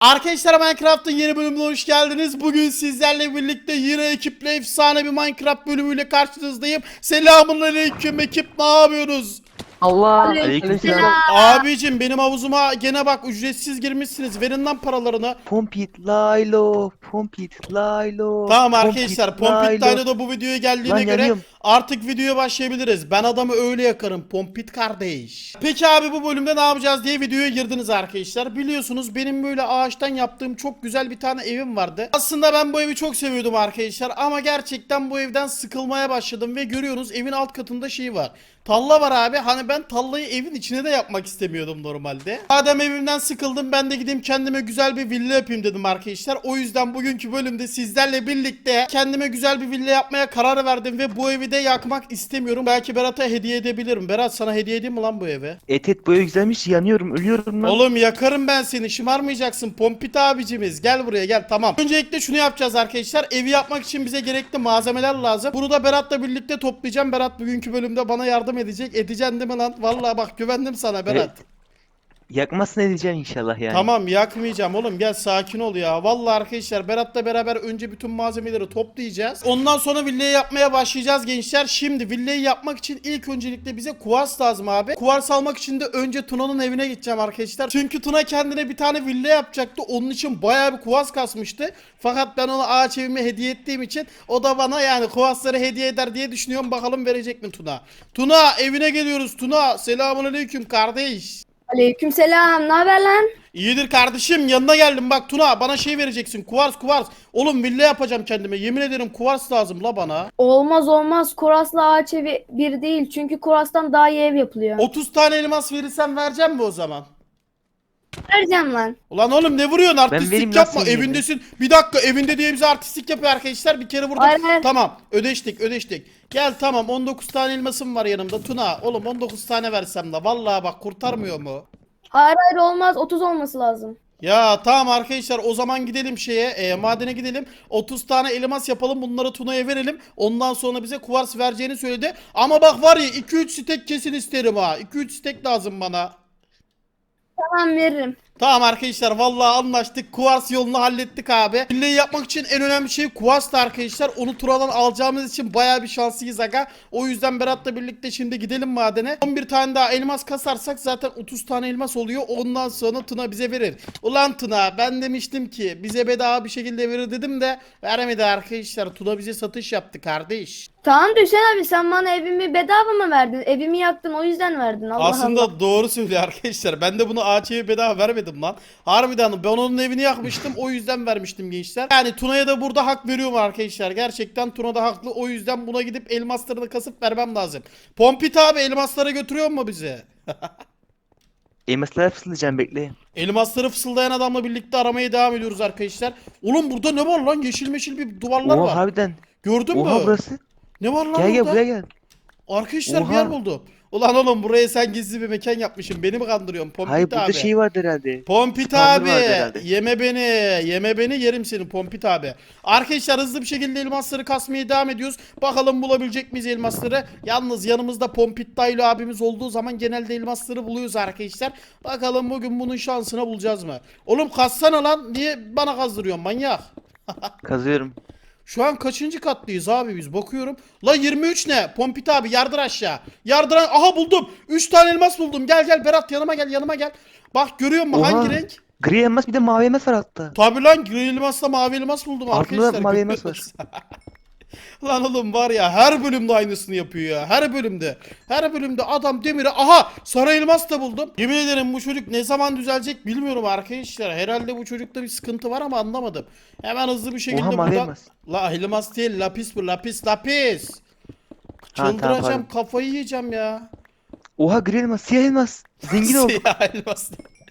Arkadaşlar Minecraft'ın yeni bölümüne hoş geldiniz. Bugün sizlerle birlikte yine ekiple efsane bir Minecraft bölümüyle karşınızdayım. Selamun aleyküm ekip ne yapıyoruz? Allah Aleykümselam. Abicim benim havuzuma gene bak ücretsiz girmişsiniz. Verin lan paralarını. Pompit Lilo, Pompit Lilo. Tamam arkadaşlar Pompit Lilo. Da bu videoya geldiğine Lan göre yanıyorum. Artık videoya başlayabiliriz. Ben adamı öyle yakarım Pompit kardeş. Peki abi bu bölümde ne yapacağız diye videoya girdiniz arkadaşlar. Biliyorsunuz benim böyle ağaçtan yaptığım çok güzel bir tane evim vardı. Aslında ben bu evi çok seviyordum arkadaşlar ama gerçekten bu evden sıkılmaya başladım ve görüyorsunuz evin alt katında şey var. Talla var abi. Hani ben tallayı evin içine de yapmak istemiyordum normalde. Madem evimden sıkıldım ben de gideyim kendime güzel bir villa yapayım dedim arkadaşlar. O yüzden bugünkü bölümde sizlerle birlikte kendime güzel bir villa yapmaya karar verdim ve bu evi de yakmak istemiyorum. Belki Berat'a hediye edebilirim. Berat sana hediye edeyim mi lan bu evi? Et et boyu güzelmiş yanıyorum ölüyorum lan. Oğlum yakarım ben seni şımarmayacaksın Pompit abicimiz gel buraya gel tamam. Öncelikle şunu yapacağız arkadaşlar evi yapmak için bize gerekli malzemeler lazım. Bunu da Berat'la birlikte toplayacağım. Berat bugünkü bölümde bana yardım edecek. Edeceksin değil mi lan? Vallahi bak güvendim sana Berat. Yakmasını edeceksin inşallah yani. Tamam yakmayacağım oğlum gel sakin ol ya. Vallahi arkadaşlar Berat'la beraber önce bütün malzemeleri toplayacağız. Ondan sonra villayı yapmaya başlayacağız gençler. Şimdi villayı yapmak için ilk öncelikle bize kuvars lazım abi. Kuvars almak için de önce Tuna'nın evine gideceğim arkadaşlar. Çünkü Tuna kendine bir tane villa yapacaktı. Onun için bayağı bir kuvars kasmıştı. Fakat ben ona ağaç evimi hediye ettiğim için o da bana yani kuvarsları hediye eder diye düşünüyorum. Bakalım verecek mi Tuna? Tuna evine geliyoruz Tuna. Selamun aleyküm kardeş. Aleykümselam. Ne haber lan? İyidir kardeşim yanına geldim bak Tuna bana şey vereceksin kuvars kuvars. Oğlum villa yapacağım kendime yemin ederim kuvars lazım la bana. Olmaz olmaz. Kurasla ağaç evi bir değil. Çünkü kurastan daha iyi ev yapılıyor. 30 tane elmas verirsen vereceğim mi o zaman? Vereceğim lan. Ulan oğlum ne vuruyorsun artistlik vereyim, yapma nasıl evindesin. Bir dakika evinde diye bize artistlik yapıyor arkadaşlar bir kere vurduk. Hayır, hayır. Tamam ödeştik ödeştik. Gel tamam 19 tane elmasım var yanımda Tuna. Oğlum 19 tane versem de vallahi bak kurtarmıyor mu? Hayır hayır olmaz. 30 olması lazım. Ya tamam arkadaşlar o zaman gidelim şeye e, madene gidelim 30 tane elmas yapalım bunları Tuna'ya verelim ondan sonra bize kuvars vereceğini söyledi ama bak var ya 2-3 stek kesin isterim ha 2-3 stek lazım bana Tamam veririm. Tamam arkadaşlar vallahi anlaştık. Kuvars yolunu hallettik abi. Villayı yapmak için en önemli şey kuvarstı arkadaşlar. Onu Tuna'dan alacağımız için baya bir şanslıyız aga. O yüzden Berat'la birlikte şimdi gidelim madene. 11 tane daha elmas kasarsak zaten 30 tane elmas oluyor. Ondan sonra Tuna bize verir. Ulan Tuna ben demiştim ki bize bedava bir şekilde verir dedim de veremedi arkadaşlar. Tuna bize satış yaptı kardeş. Tamam da Hüseyin abi sen bana evimi bedava mı verdin? Evimi yaktın o yüzden verdin. Allah Aslında Allah. doğru söylüyor arkadaşlar. Ben de bunu ağaç evi bedava vermedim lan. Harbiden ben onun evini yakmıştım. O yüzden vermiştim gençler. Yani Tuna'ya da burada hak veriyorum arkadaşlar. Gerçekten Tuna da haklı. O yüzden buna gidip elmaslarını kasıp vermem lazım. Pompit abi elmaslara götürüyor mu bizi? Elmaslara fısıldayacağım bekleyin. Elmasları fısıldayan adamla birlikte aramaya devam ediyoruz arkadaşlar. Oğlum burada ne var lan? Yeşil meşil bir duvarlar Oha var. harbiden. Gördün Oha mü? burası. Ne var lan Gel gel burada? buraya gel. Arkadaşlar bir Oha. yer buldum. Ulan oğlum buraya sen gizli bir mekan yapmışsın. Beni mi kandırıyorsun Pompit Hayır abi? burada şey vardı herhalde. Pompit Spawner abi vardı herhalde. yeme beni yeme beni yerim seni Pompit abi. Arkadaşlar hızlı bir şekilde elmasları kasmaya devam ediyoruz. Bakalım bulabilecek miyiz elmasları. Yalnız yanımızda Pompit Daylo abimiz olduğu zaman genelde elmasları buluyoruz arkadaşlar. Bakalım bugün bunun şansına bulacağız mı? Oğlum kassana lan niye bana kazdırıyorsun manyak? Kazıyorum. Şu an kaçıncı katlıyız abi biz bakıyorum. La 23 ne? Pompit abi yardır aşağı. Yardır Aha buldum. 3 tane elmas buldum. Gel gel Berat yanıma gel yanıma gel. Bak görüyor musun Oha. hangi renk? Gri elmas bir de mavi elmas var altta. Tabi lan gri elmasla mavi elmas buldum Altında da arkadaşlar. mavi görüyor elmas var. lan oğlum var ya her bölümde aynısını yapıyor ya. Her bölümde. Her bölümde adam demiri. Aha sarı elmas da buldum. Yemin ederim bu çocuk ne zaman düzelecek bilmiyorum arkadaşlar. Herhalde bu çocukta bir sıkıntı var ama anlamadım. Hemen hızlı bir şekilde Oha buradan. elmas. La elmas değil lapis bu lapis lapis. tamam, Çıldıracağım pardon. kafayı yiyeceğim ya. Oha gri elmas siyah elmas. Zengin olduk. Siyah elmas.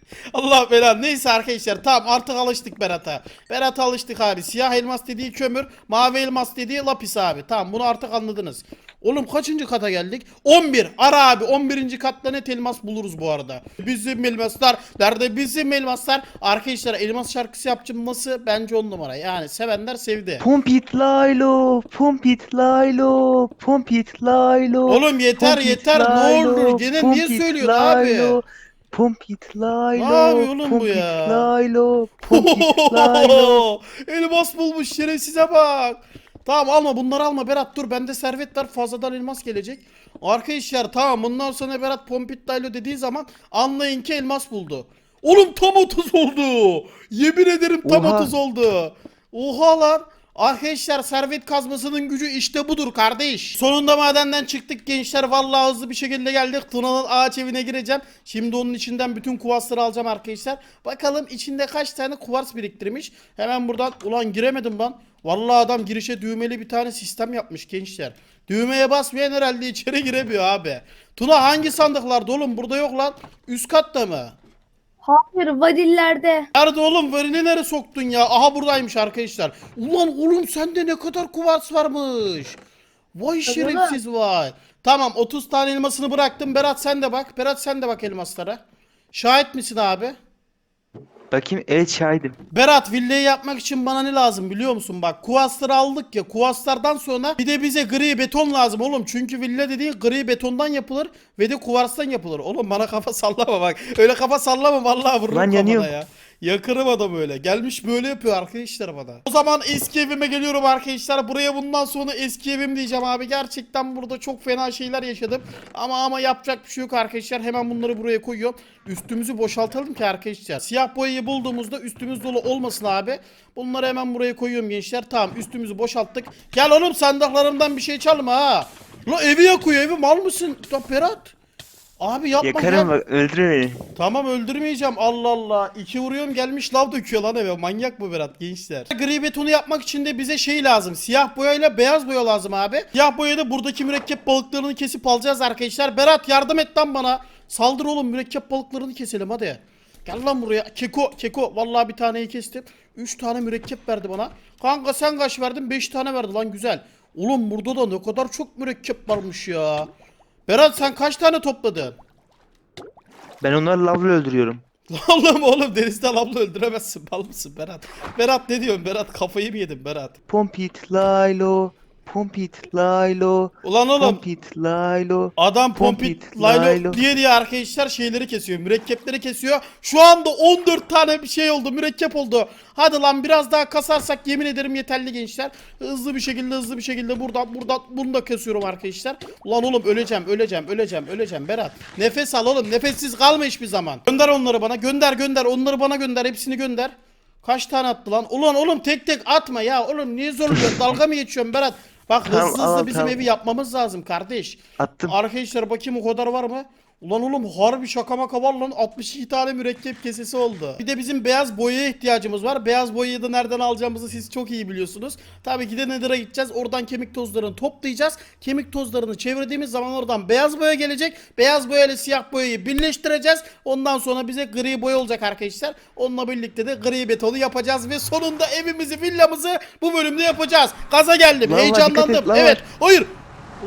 Allah belanı. Neyse arkadaşlar tamam artık alıştık Berat'a. Berat'a alıştık abi. Siyah elmas dediği kömür, mavi elmas dediği lapis abi. Tamam bunu artık anladınız. Oğlum kaçıncı kata geldik? 11. Ara abi 11. katta net elmas buluruz bu arada. Bizim elmaslar. Nerede bizim elmaslar? Arkadaşlar elmas şarkısı yapacağım nasıl? Bence on numara. Yani sevenler sevdi. Pompit Lilo, Pompit Lilo, Pompit Lilo. Oğlum yeter yeter ne olur. Gene niye söylüyorsun abi? Pump it Lilo. oğlum bu Pump it ya? Lilo. Pump it Lilo. elmas bulmuş şerefsize bak. Tamam alma bunları alma Berat dur bende servet var fazladan elmas gelecek. Arkadaşlar tamam bundan sonra Berat Pompit Daylo dediği zaman anlayın ki elmas buldu. Oğlum tam 30 oldu. Yemin ederim tam Oha. 30 oldu. Oha lan. Arkadaşlar servet kazmasının gücü işte budur kardeş. Sonunda madenden çıktık gençler. Vallahi hızlı bir şekilde geldik. Tuna'nın ağaç evine gireceğim. Şimdi onun içinden bütün kuvasları alacağım arkadaşlar. Bakalım içinde kaç tane kuvars biriktirmiş. Hemen buradan ulan giremedim lan. Vallahi adam girişe düğmeli bir tane sistem yapmış gençler. Düğmeye basmayan herhalde içeri giremiyor abi. Tuna hangi sandıklarda oğlum? Burada yok lan. Üst katta mı? Hayır vadillerde. Nerede oğlum? Verini nereye soktun ya? Aha buradaymış arkadaşlar. Ulan oğlum sende ne kadar kuvars varmış. Vay Tabii şerefsiz vay. Tamam 30 tane elmasını bıraktım. Berat sen de bak. Berat sen de bak elmaslara. Şahit misin abi? Bakayım evet şahidim. Berat villayı yapmak için bana ne lazım biliyor musun? Bak kuvasları aldık ya. Kuvaslardan sonra bir de bize gri beton lazım oğlum. Çünkü villa dediğin gri betondan yapılır ve de kuvarstan yapılır. Oğlum bana kafa sallama bak. Öyle kafa sallama vallahi vururum Lan kafana yanıyorum. ya. Yakarım adam öyle. Gelmiş böyle yapıyor arkadaşlar bana. O zaman eski evime geliyorum arkadaşlar. Buraya bundan sonra eski evim diyeceğim abi. Gerçekten burada çok fena şeyler yaşadım. Ama ama yapacak bir şey yok arkadaşlar. Hemen bunları buraya koyuyorum. Üstümüzü boşaltalım ki arkadaşlar. Siyah boyayı bulduğumuzda üstümüz dolu olmasın abi. Bunları hemen buraya koyuyorum gençler. Tamam üstümüzü boşalttık. Gel oğlum sandıklarımdan bir şey çalma ha. La evi yakıyor evi mal mısın? Ya Berat. Abi yapma gel. Yakarım bak öldürme beni. Tamam öldürmeyeceğim Allah Allah. İki vuruyorum gelmiş lav döküyor lan eve. Manyak bu Berat gençler. Gri betonu yapmak için de bize şey lazım. Siyah boyayla beyaz boya lazım abi. Siyah boyada buradaki mürekkep balıklarını kesip alacağız arkadaşlar. Berat yardım et lan bana. Saldır oğlum mürekkep balıklarını keselim hadi. Gel lan buraya. Keko, Keko. Vallahi bir taneyi kestim. Üç tane mürekkep verdi bana. Kanka sen kaç verdin? Beş tane verdi lan güzel. Oğlum burada da ne kadar çok mürekkep varmış ya. Berat sen kaç tane topladın? Ben onları lavla öldürüyorum. Oğlum oğlum denizden abla öldüremezsin bal mısın Berat? Berat ne diyorsun Berat kafayı mı yedin Berat? Pump it Lilo. Pump it Lilo. Ulan oğlum Pump it Lilo. adam Pompit, Pompit Lilo Lilo. diye diye arkadaşlar şeyleri kesiyor mürekkepleri kesiyor. Şu anda 14 tane bir şey oldu mürekkep oldu. Hadi lan biraz daha kasarsak yemin ederim yeterli gençler. Hızlı bir şekilde hızlı bir şekilde buradan buradan bunu da kesiyorum arkadaşlar. Ulan oğlum öleceğim öleceğim öleceğim öleceğim Berat. Nefes al oğlum nefessiz kalma hiçbir zaman. Gönder onları bana gönder gönder onları bana gönder hepsini gönder. Kaç tane attı lan? Ulan oğlum tek tek atma ya. Oğlum niye zorluyorsun? Dalga mı geçiyorsun Berat? Bak hızlı Tamam, hızlı al, bizim tamam. evi yapmamız lazım kardeş. Attım. Arkadaşlar bakayım o kadar var mı? Ulan oğlum harbi şaka maka var lan 62 tane mürekkep kesesi oldu. Bir de bizim beyaz boyaya ihtiyacımız var. Beyaz boyayı da nereden alacağımızı siz çok iyi biliyorsunuz. Tabii ki de Nether'a gideceğiz. Oradan kemik tozlarını toplayacağız. Kemik tozlarını çevirdiğimiz zaman oradan beyaz boya gelecek. Beyaz boya ile siyah boyayı birleştireceğiz. Ondan sonra bize gri boya olacak arkadaşlar. Onunla birlikte de gri betonu yapacağız ve sonunda evimizi, villamızı bu bölümde yapacağız. Gaza geldim, dikkat heyecanlandım. et, evet. Hayır.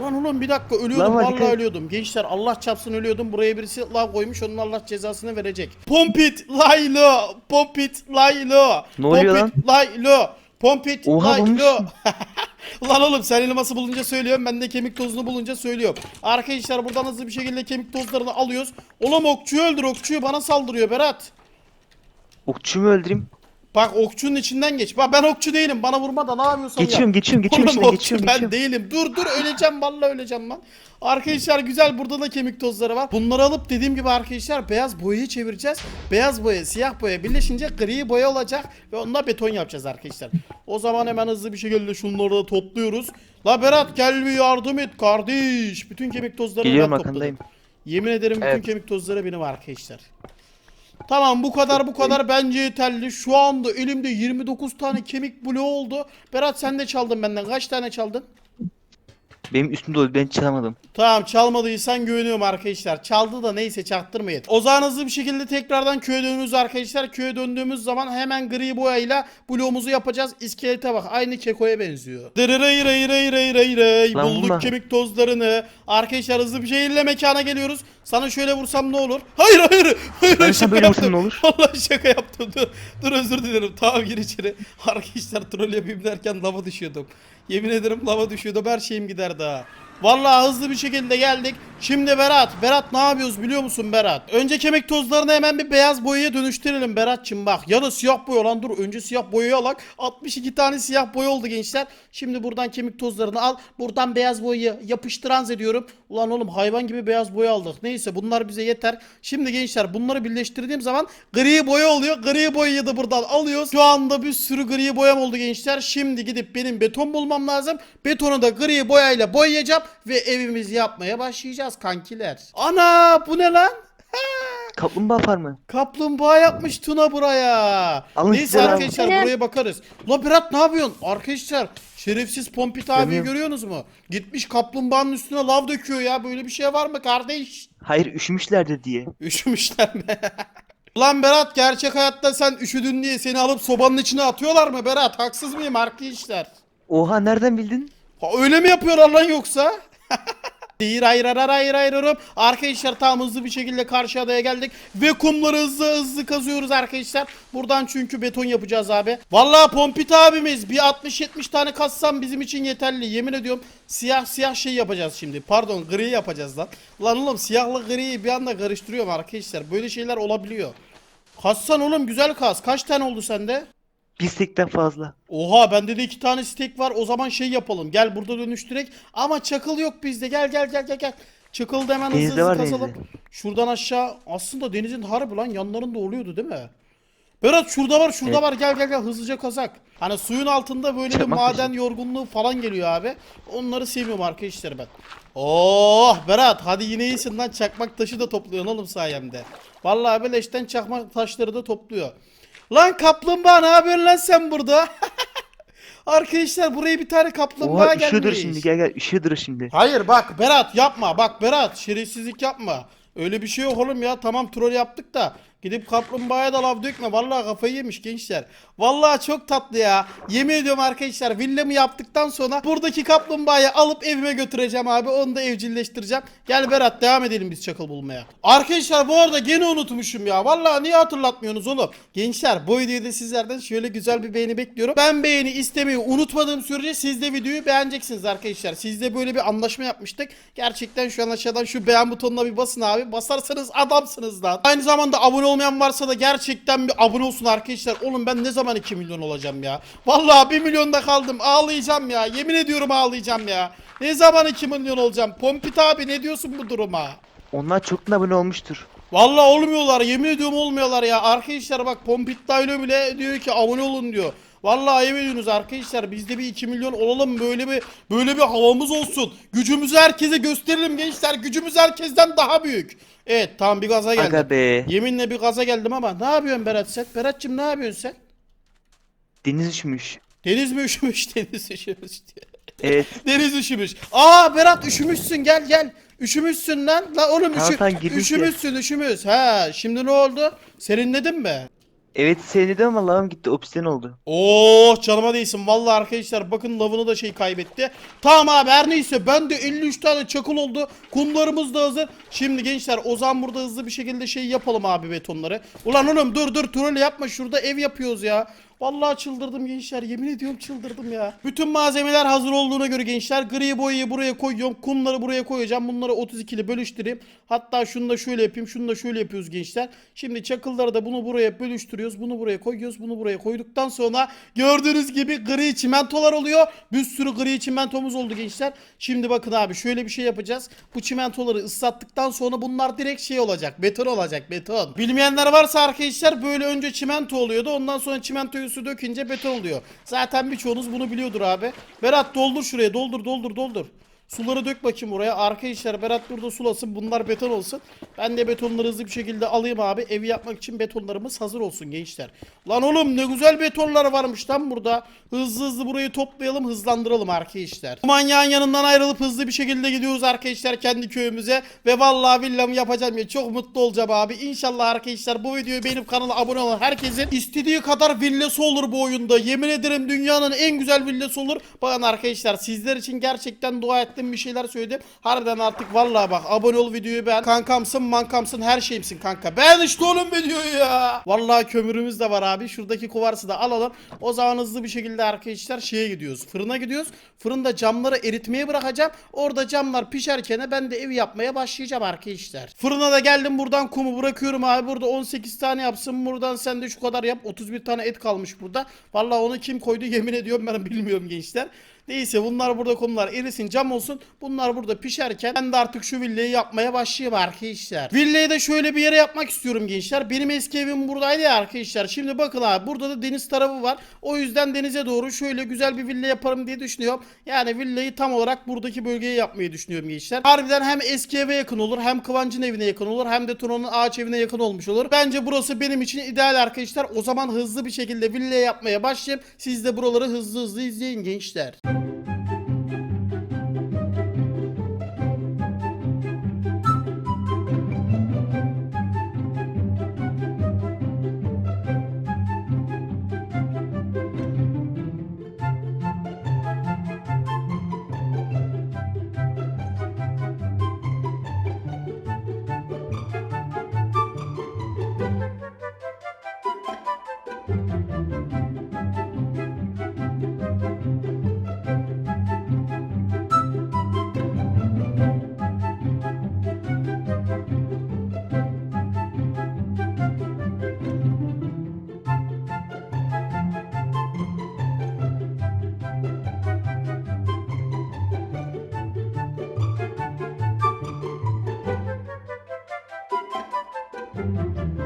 Ulan oğlum bir dakika ölüyordum Lan vallahi ölüyordum. Gençler Allah çapsın ölüyordum. Buraya birisi lav koymuş onun Allah cezasını verecek. Pompit Laylo. Pompit Laylo. Ne oluyor Pompit Laylo. Pompit Oha, Laylo. bulmuşsun. Ulan oğlum sen elması bulunca söylüyorum ben de kemik tozunu bulunca söylüyorum. Arkadaşlar buradan hızlı bir şekilde kemik tozlarını alıyoruz. Oğlum okçuyu öldür okçuyu bana saldırıyor Berat. Okçumu öldüreyim. Bak okçunun içinden geç. Bak ben okçu değilim bana vurma da ne yapıyorsan yap. Geçiyorum geçiyorum geçiyorum Oğlum okçu geçiyorum ben geçiyorum. değilim. Dur dur öleceğim vallahi öleceğim lan. Arkadaşlar güzel burada da kemik tozları var. Bunları alıp dediğim gibi arkadaşlar beyaz boyayı çevireceğiz. Beyaz boya siyah boya birleşince gri boya olacak ve onunla beton yapacağız arkadaşlar. O zaman hemen hızlı bir şekilde şunları da topluyoruz. La Berat gel bir yardım et kardeş. Bütün kemik tozlarını Geliyorum ben topladım. Yemin ederim bütün Evet. kemik tozları benim arkadaşlar. Tamam bu kadar bu kadar bence yeterli. Şu anda elimde 29 tane kemik bloğu oldu. Berat sen de çaldın benden. Kaç tane çaldın? Benim üstüm dolu ben çalamadım. Tamam çalmadıysan güveniyorum arkadaşlar. Çaldı da neyse çaktırmayın. O zaman hızlı bir şekilde tekrardan köye dönüyoruz arkadaşlar. Köye döndüğümüz zaman hemen gri boyayla bloğumuzu yapacağız. İskelete bak aynı kekoya benziyor. Dırırıy rey rey rey rey rey. Lan Bulduk vurma. kemik tozlarını. Arkadaşlar hızlı bir şekilde mekana geliyoruz. Sana şöyle vursam ne olur? Hayır hayır. hayır Ben şaka böyle yaptım. ne olur? Vallahi şaka yaptım. Dur, dur özür dilerim. Tamam gir içeri. Arkadaşlar troll yapayım derken lava düşüyordum. Yemin ederim lava düşüyordum. Her şeyim gider daha. Vallahi hızlı bir şekilde geldik. Şimdi Berat, Berat ne yapıyoruz biliyor musun Berat? Önce kemik tozlarını hemen bir beyaz boyaya dönüştürelim Berat'cığım bak. Ya da siyah boya lan dur önce siyah boyayı alak. 62 tane siyah boya oldu gençler. Şimdi buradan kemik tozlarını al. Buradan beyaz boyayı yapıştıran ediyorum. Ulan oğlum hayvan gibi beyaz boya aldık. Neyse bunlar bize yeter. Şimdi gençler bunları birleştirdiğim zaman gri boya oluyor. Gri boyayı da buradan alıyoruz. Şu anda bir sürü gri boyam oldu gençler. Şimdi gidip benim beton bulmam lazım. Betonu da gri boyayla boyayacağım ve evimizi yapmaya başlayacağız kankiler. Ana bu ne lan? Kaplumbağa farmı. Kaplumbağa yapmış Tuna buraya. Alın Neyse size arkadaşlar Evet. buraya bakarız. La Berat ne yapıyorsun? Arkadaşlar şerefsiz Pompit abiyi Yanıyorum. görüyorsunuz mu? Gitmiş kaplumbağanın üstüne lav döküyor ya. Böyle bir şey var mı kardeş? Hayır üşümüşlerdir diye. Üşümüşler mi? Ulan Berat gerçek hayatta sen üşüdün diye seni alıp sobanın içine atıyorlar mı Berat? Haksız mıyım arkadaşlar? Oha nereden bildin? Ha, öyle mi yapıyorlar lan yoksa? Hayır hayır hayır hayır hayır hayır. Arkadaşlar tam hızlı bir şekilde karşı adaya geldik. Ve kumları hızlı hızlı kazıyoruz arkadaşlar. Buradan çünkü beton yapacağız abi. Vallahi Pompit abimiz bir 60-70 tane kassam bizim için yeterli. Yemin ediyorum siyah siyah şey yapacağız şimdi. Pardon gri yapacağız lan. Lan oğlum siyahla griyi bir anda karıştırıyorum arkadaşlar. Böyle şeyler olabiliyor. Kassan oğlum güzel kas. Kaç tane oldu sende? Bir stekten fazla. Oha bende de iki tane steak var. O zaman şey yapalım. Gel burada dönüştürek. Ama çakıl yok bizde. Gel gel gel gel gel. Çakıl da hemen hızlı Denizde hızlı var kasalım. denizde. Şuradan aşağı. Aslında denizin harbi lan yanlarında oluyordu değil mi? Berat şurada var şurada Evet. var gel gel gel hızlıca kazak. Hani suyun altında böyle bir Çakmak maden yorgunluğu falan geliyor abi. Onları sevmiyorum arkadaşlar ben. Oh Berat hadi yine iyisin lan çakmak taşı da topluyorsun oğlum sayemde. Vallahi beleşten çakmak taşları da topluyor. Lan kaplumbağa ne yapıyorsun lan sen burada? Arkadaşlar buraya bir tane kaplumbağa Oha gelmiş. şimdi gel gel üşüyordur şimdi. Hayır bak Berat yapma. Bak Berat şerefsizlik yapma. Öyle bir şey yok oğlum ya. Tamam troll yaptık da. Gidip kaplumbağaya da lav dökme. Vallahi kafayı yemiş gençler. Vallahi çok tatlı ya. Yemin ediyorum arkadaşlar villamı yaptıktan sonra buradaki kaplumbağayı alıp evime götüreceğim abi. Onu da evcilleştireceğim. Gel Berat devam edelim biz çakıl bulmaya. Arkadaşlar bu arada gene unutmuşum ya. Vallahi niye hatırlatmıyorsunuz oğlum? Gençler bu videoda sizlerden şöyle güzel bir beğeni bekliyorum. Ben beğeni istemeyi unutmadığım sürece siz de videoyu beğeneceksiniz arkadaşlar. Sizle böyle bir anlaşma yapmıştık. Gerçekten şu an aşağıdan şu beğen butonuna bir basın abi. Basarsanız adamsınız lan. Aynı zamanda abone olmayan varsa da gerçekten bir abone olsun arkadaşlar. Oğlum ben ne zaman 2 milyon olacağım ya? Vallahi 1 milyonda kaldım. Ağlayacağım ya. Yemin ediyorum ağlayacağım ya. Ne zaman 2 milyon olacağım? Pompit abi ne diyorsun bu duruma? Onlar çoktan abone olmuştur. Vallahi olmuyorlar. Yemin ediyorum olmuyorlar ya. Arkadaşlar bak Pompit Daylo bile diyor ki abone olun diyor. Vallahi ayıp ediyorsunuz arkadaşlar. Biz de bir 2 milyon olalım böyle bir böyle bir havamız olsun. Gücümüzü herkese gösterelim gençler. Gücümüz herkesten daha büyük. Evet tamam bir gaza geldim. Aga be. Yeminle bir gaza geldim ama ne yapıyorsun Berat sen? Berat'cığım ne yapıyorsun sen? Deniz üşümüş. Deniz mi üşümüş? Deniz üşümüş diye. Evet. Deniz üşümüş. Aa Berat üşümüşsün gel gel. Üşümüşsün lan. La oğlum üşü, tamam, girmiş ya. üşümüşsün üşümüş. Ha şimdi ne oldu? Serinledin mi? Evet seyredim ama lağım gitti obsidian oldu. Oo canıma değsin. Vallahi arkadaşlar bakın lavını da şey kaybetti. Tamam abi her neyse ben de 53 tane çakıl oldu. Kumlarımız da hazır. Şimdi gençler o zaman burada hızlı bir şekilde şey yapalım abi betonları. Ulan oğlum dur dur troll yapma şurada ev yapıyoruz ya. Vallahi çıldırdım gençler. Yemin ediyorum çıldırdım ya. Bütün malzemeler hazır olduğuna göre gençler gri boyayı buraya koyuyorum. Kumları buraya koyacağım. Bunları 32'li bölüştüreyim. Hatta şunu da şöyle yapayım. Şunu da şöyle yapıyoruz gençler. Şimdi çakılları da bunu buraya bölüştürüyoruz. Bunu buraya koyuyoruz. Bunu buraya koyduktan sonra gördüğünüz gibi gri çimentolar oluyor. Bir sürü gri çimentomuz oldu gençler. Şimdi bakın abi şöyle bir şey yapacağız. Bu çimentoları ıslattıktan sonra bunlar direkt şey olacak. Beton olacak beton. Bilmeyenler varsa arkadaşlar böyle önce çimento oluyordu. Ondan sonra çimentoyu su dökünce beton oluyor. Zaten birçoğunuz bunu biliyordur abi. Berat doldur şuraya doldur doldur doldur. Suları dök bakayım oraya. Arkadaşlar Berat burada sulasın. Bunlar beton olsun. Ben de betonları hızlı bir şekilde alayım abi. Evi yapmak için betonlarımız hazır olsun gençler. Lan oğlum ne güzel betonlar varmış lan burada. Hızlı hızlı burayı toplayalım hızlandıralım arkadaşlar. Bu manyağın yanından ayrılıp hızlı bir şekilde gidiyoruz arkadaşlar kendi köyümüze. Ve vallahi villamı yapacağım ya. Çok mutlu olacağım abi. İnşallah arkadaşlar bu videoyu beğenip kanala abone olan herkesin istediği kadar villası olur bu oyunda. Yemin ederim dünyanın en güzel villası olur. Bakın arkadaşlar sizler için gerçekten dua ettim. Ettim bir şeyler söyledim. Harbiden artık vallahi bak abone ol videoyu beğen. Kankamsın mankamsın her şeyimsin kanka. Beğen işte oğlum videoyu ya. Vallahi kömürümüz de var abi. Şuradaki kuvarsı da alalım. O zaman hızlı bir şekilde arkadaşlar şeye gidiyoruz. Fırına gidiyoruz. Fırında camları eritmeye bırakacağım. Orada camlar pişerken ben de ev yapmaya başlayacağım arkadaşlar. Fırına da geldim buradan kumu bırakıyorum abi. Burada 18 tane yapsın. Buradan sen de şu kadar yap. 31 tane et kalmış burada. Vallahi onu kim koydu yemin ediyorum ben bilmiyorum gençler. Neyse bunlar burada konular erisin cam olsun. Bunlar burada pişerken ben de artık şu villayı yapmaya başlayayım arkadaşlar. Villayı da şöyle bir yere yapmak istiyorum gençler. Benim eski evim buradaydı ya arkadaşlar. Şimdi bakın abi burada da deniz tarafı var. O yüzden denize doğru şöyle güzel bir villa yaparım diye düşünüyorum. Yani villayı tam olarak buradaki bölgeye yapmayı düşünüyorum gençler. Harbiden hem eski eve yakın olur hem Kıvancın evine yakın olur hem de Tuna'nın ağaç evine yakın olmuş olur. Bence burası benim için ideal arkadaşlar. O zaman hızlı bir şekilde villa yapmaya başlayayım. Siz de buraları hızlı hızlı izleyin gençler. Thank you.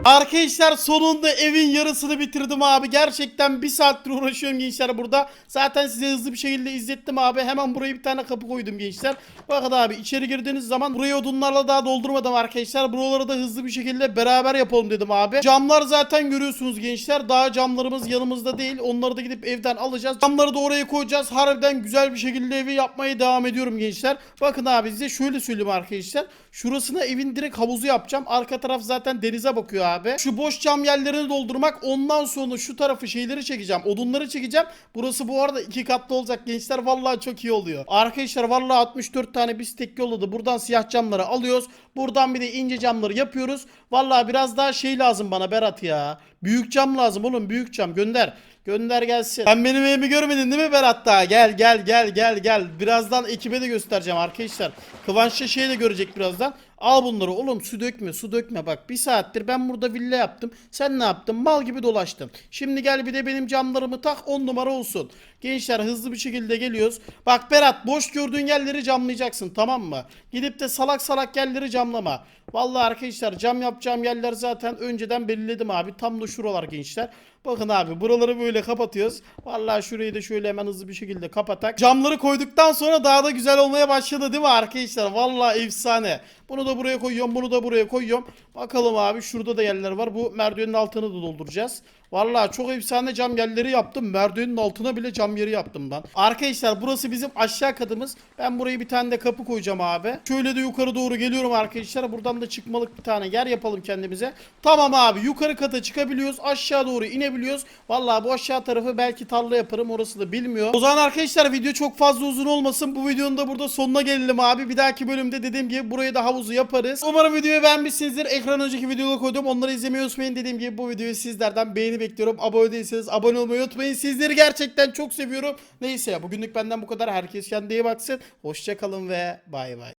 Arkadaşlar sonunda evin yarısını bitirdim abi. Gerçekten bir saattir uğraşıyorum gençler burada. Zaten size hızlı bir şekilde izlettim abi. Hemen buraya bir tane kapı koydum gençler. Bakın abi içeri girdiğiniz zaman burayı odunlarla daha doldurmadım arkadaşlar. Buraları da hızlı bir şekilde beraber yapalım dedim abi. Camlar zaten görüyorsunuz gençler. Daha camlarımız yanımızda değil. Onları da gidip evden alacağız. Camları da oraya koyacağız. Harbiden güzel bir şekilde evi yapmaya devam ediyorum gençler. Bakın abi size şöyle söyleyeyim arkadaşlar. Şurasına evin direkt havuzu yapacağım. Arka taraf zaten denize bakıyor abi. Şu boş cam yerlerini doldurmak. Ondan sonra şu tarafı şeyleri çekeceğim. Odunları çekeceğim. Burası bu arada iki katlı olacak gençler. Vallahi çok iyi oluyor. Arkadaşlar vallahi 64 tane bistek yolladı. Buradan siyah camları alıyoruz. Buradan bir de ince camları yapıyoruz. Vallahi biraz daha şey lazım bana Berat ya. Büyük cam lazım oğlum. Büyük cam gönder. Gönder gelsin. Sen benim evimi görmedin değil mi Berat daha? Gel gel gel gel gel. Birazdan ekibe de göstereceğim arkadaşlar. Kıvançlı şey de görecek birazdan. Al bunları oğlum su dökme su dökme bak bir saattir ben burada villa yaptım. Sen ne yaptın? Mal gibi dolaştın. Şimdi gel bir de benim camlarımı tak 10 numara olsun. Gençler hızlı bir şekilde geliyoruz. Bak Berat boş gördüğün yerleri camlayacaksın tamam mı? Gidip de salak salak yerleri camlama. Vallahi arkadaşlar cam yapacağım yerler zaten önceden belirledim abi. Tam da şuralar gençler. Bakın abi buraları böyle kapatıyoruz. Vallahi şurayı da şöyle hemen hızlı bir şekilde kapatak. Camları koyduktan sonra daha da güzel olmaya başladı değil mi arkadaşlar? Vallahi efsane. Bunu da buraya koyuyorum, bunu da buraya koyuyorum. Bakalım abi şurada da yerler var. Bu merdivenin altını da dolduracağız. Vallahi çok efsane cam yerleri yaptım. Merdivenin altına bile cam yeri yaptım ben. Arkadaşlar burası bizim aşağı katımız. Ben buraya bir tane de kapı koyacağım abi. Şöyle de yukarı doğru geliyorum arkadaşlar. Buradan da çıkmalık bir tane yer yapalım kendimize. Tamam abi yukarı kata çıkabiliyoruz. Aşağı doğru inebiliyoruz. Vallahi bu aşağı tarafı belki tarla yaparım. Orası da bilmiyor. O zaman arkadaşlar video çok fazla uzun olmasın. Bu videonun da burada sonuna gelelim abi. Bir dahaki bölümde dediğim gibi buraya da havuzu yaparız. Umarım videoyu beğenmişsinizdir. Ekran önceki videoları koydum. Onları izlemeyi unutmayın. Dediğim gibi bu videoyu sizlerden beğeni bekliyorum. Abone değilseniz abone olmayı unutmayın. Sizleri gerçekten çok seviyorum. Neyse ya bugünlük benden bu kadar. Herkes kendine iyi baksın. Hoşçakalın ve bay bay.